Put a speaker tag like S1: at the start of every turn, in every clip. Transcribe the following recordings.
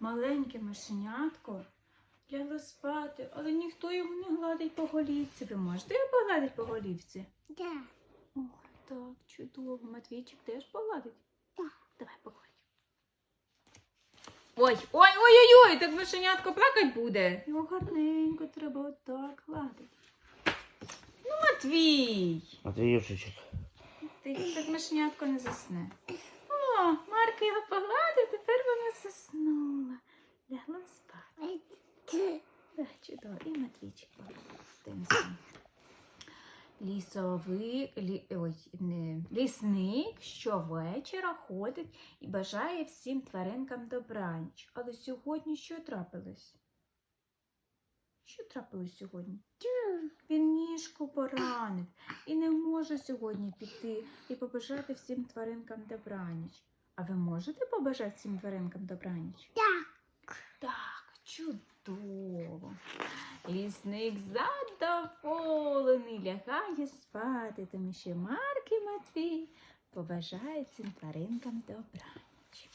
S1: маленьке мишенятко лягло спати, але ніхто його не гладить по голівці. Ви можете його погладити по голівці?
S2: Да.
S1: Ох, так, чудово. Матвійчик теж погладить?
S2: Так.
S1: Давай погладь. Ой, ой, ой, ой, ой, так мишенятко плакать буде. Його гарненько треба отак гладити. Ну, Матвій,
S3: Матвіюшечок.
S1: ти так мишенятко не засне. Марка його погладив, тепер вона заснула. Лягла спати. Так, чудово. І Матвійчик. Лісовик, лі, ой, не, лісник щовечора ходить і бажає всім тваринкам добраніч. Але сьогодні що трапилось? Що трапилось сьогодні? Він ніжку поранив і не може сьогодні піти і побажати всім тваринкам добраніч. А ви можете побажати всім тваринкам добраніч?
S2: Так.
S1: Так, чудово. Лісник задоволений, лягає спати, тому що Марк і Матвій побажають цим тваринкам добраніч.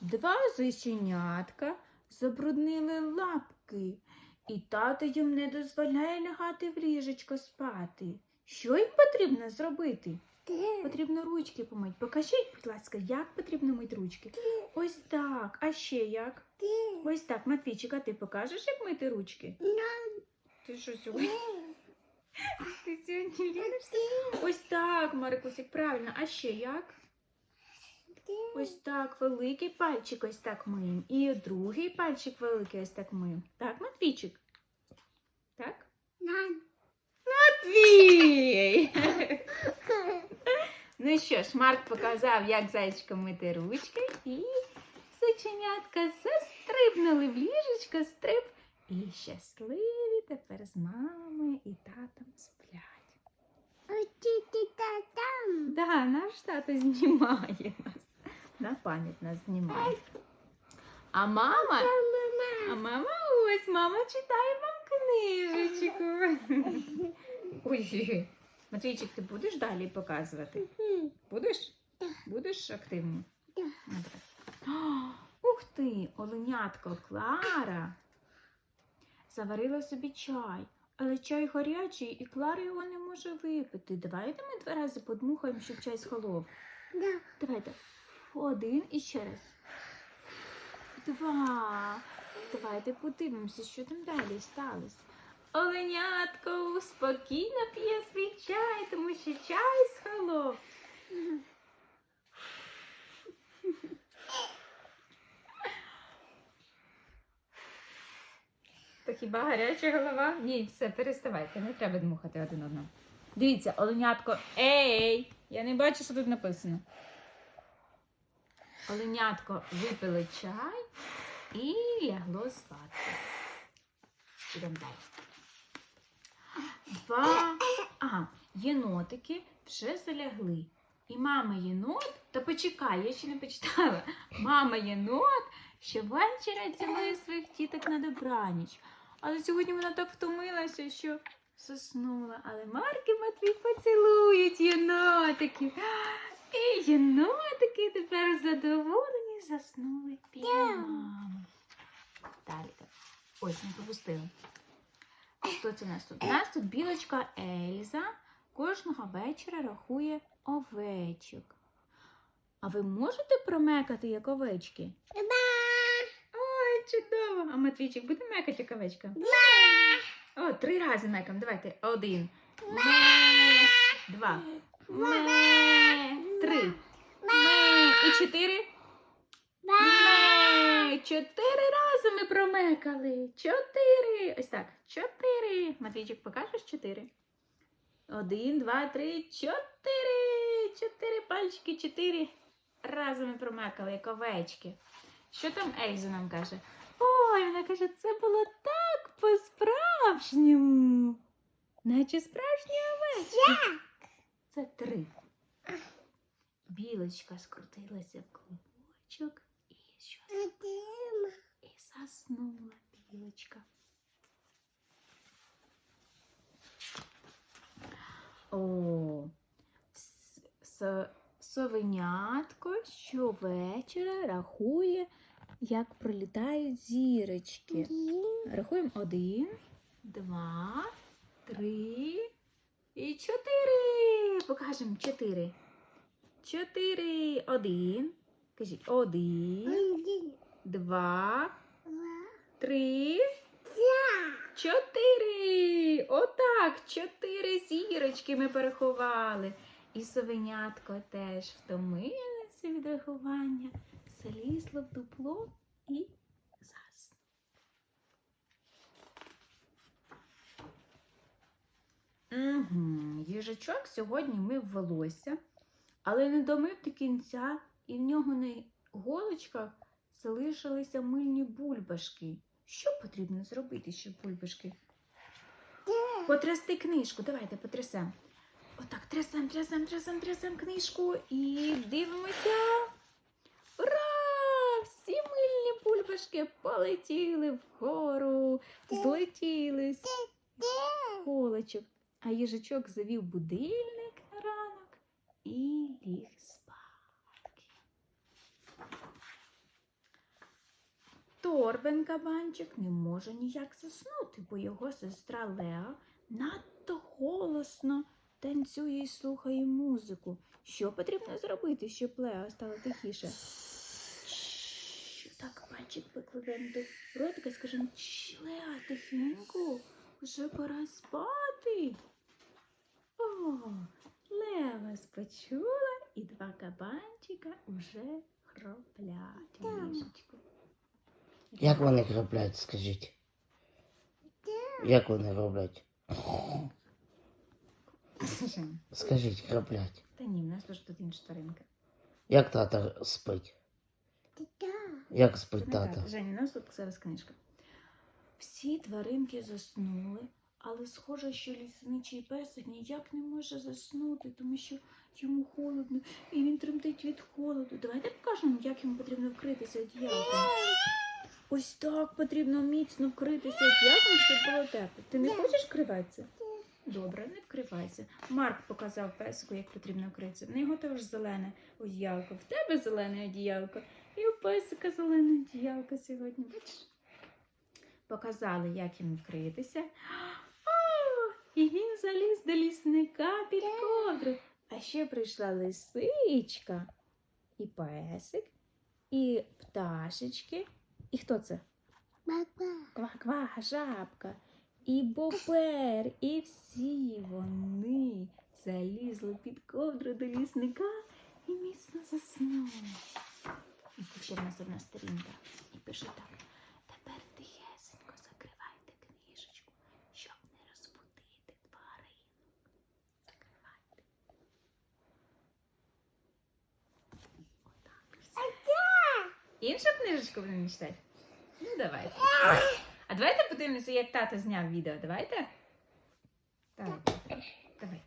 S1: Два зайченятка забруднили лапки, і тато їм не дозволяє лягати в ліжечко спати. Що їм потрібно зробити? Потрібно ручки помити. Покажіть, будь ласка, як потрібно мити ручки. Ось так. А ще як? Ось так, Матвійчик, а ти покажеш, як мити ручки? Ти що сьогодні? Ти сьогодні лінишся? Ось так, Марикусик, правильно. А ще як? Ось так, великий пальчик ось так миємо. І другий пальчик великий ось так миємо. Так, Матвійчик? Так? Матвій! Ну що ж, Марк показав, як зайчиком мити ручки, і зайченятка застрибнули в ліжечко, стриб. І щасливі тепер з мамою і татом сплять. Да, наш тато знімає нас. На пам'ять нас знімає. А мама, а мама ось, мама читає вам книжечку. Ой, Матвійчик, ти будеш далі показувати? Будеш? Будеш?
S2: Да.
S1: О, Ух ти, оленятко Клара заварила собі чай. Але чай гарячий, і Клара його не може випити. Давайте ми два рази подмухаємо, щоб чай схолов. Давайте. Один і ще раз. Два. Давайте подивимося, що там далі сталося. Оленятко спокійно п'є свій чай, тому що чай схолов. То хіба гаряча голова? Ні, все, переставайте, не треба дмухати один одного. Дивіться, оленятко. Ей! Я не бачу, що тут написано. Оленятко випило чай і лягло спати. Ідемо далі. Два. Ага, єнотики вже залягли. І мама єнот, та почекай, я ще не почитала. Мама єнот щовечора цілує своїх діток на добраніч. Але сьогодні вона так втомилася, що заснула. Але Марк і Матвій поцілують єнотиків. Єнотики тепер задоволені заснули біля мами. Далі так. Ой, не пропустила. Хто це у нас тут? У нас тут білочка Ельза кожного вечора рахує овечок. А ви можете промекати як овечки? Ой, чудово! А Матвійчик буде мекати як овечка? О, три рази мекам. Давайте. Один. Ме. Два. Ме. Три. Чотири. Ме. Чотири рази ми промекали. Чотири. Ось так. Чотири. Матвійчик, покажеш чотири? Один, два, три, чотири. Чотири пальчики, чотири. Рази ми промекали, як овечки. Що там Ельза нам каже? Ой, вона каже, це було так по-справжньому. Наче справжні овечки. Це три. Білочка скрутилася в клубочок і що? І заснула білочка. О, совенятко щовечора рахує, як пролітають зірочки. Рахуємо один, два, три і чотири. Покажемо чотири. Чотири. Один. Кажіть один, два, три. Чотири! Отак, чотири зірочки ми переховали. І совенятко теж втомилося від рахування, залізло в дупло і заснув. Угу. Їжачок сьогодні мив волосся, але не домив до кінця, і в нього на голочках залишилися мильні бульбашки. Що потрібно зробити, щоб бульбашки? Потрясти книжку. Давайте потрясемо. Отак, трясем, трясем, трясем, трясем книжку і дивимося. Ура! Всі мильні бульбашки полетіли вгору, злетіли з голочок. А їжачок завів будильник і ліг спати. Торбен кабанчик не може ніяк заснути, бо його сестра Леа надто голосно танцює і слухає музику. Що потрібно зробити, щоб Леа стала тихіше? Так, кабанчик викладемо до ротика, скажемо, «Чш, Леа, тихенько, вже пора спати. О, Леа вас почула, і два кабанчика уже хроплять у ліжечку.
S2: Як вони роблять, скажіть? Як вони роблять?
S1: Жень,
S2: Скажіть, храплять.
S1: Та ні, в нас лише тут інша тваринка.
S2: Як тата спить? Як спить
S1: не
S2: тата?
S1: так. Жень, у нас тут зараз книжка. Всі тваринки заснули, але схоже, що лісничий песик ніяк не може заснути, тому що йому холодно і він тремтить від холоду. Давайте покажемо, як йому потрібно вкритися одіялком. Ось так потрібно міцно вкритися одіялком, щоб було тепло. Ти не хочеш вкриватися? Добре, не вкривайся. Марк показав песику, як потрібно вкритися. В нього теж зелене одіялко. В тебе зелене одіялко. І у песика зелене одіялко сьогодні. Бачиш? Показали, як йому вкритися. Заліз до лісника під ковдру. А ще прийшла лисичка, і песик, і пташечки. І хто це? Ква-ква, жабка, і бобер, і всі вони залізли під ковдру до лісника і міцно заснули. І ще в нас одна сторінка. І пише так. Тепер тихесенько закривайте книжечку, щоб не розбудити тварину. Закривайте. Отак. все. Іншу книжечку будемо читати? Ну, давайте. А давайте подивимося, як тато зняв відео. Давайте? Так. Давай.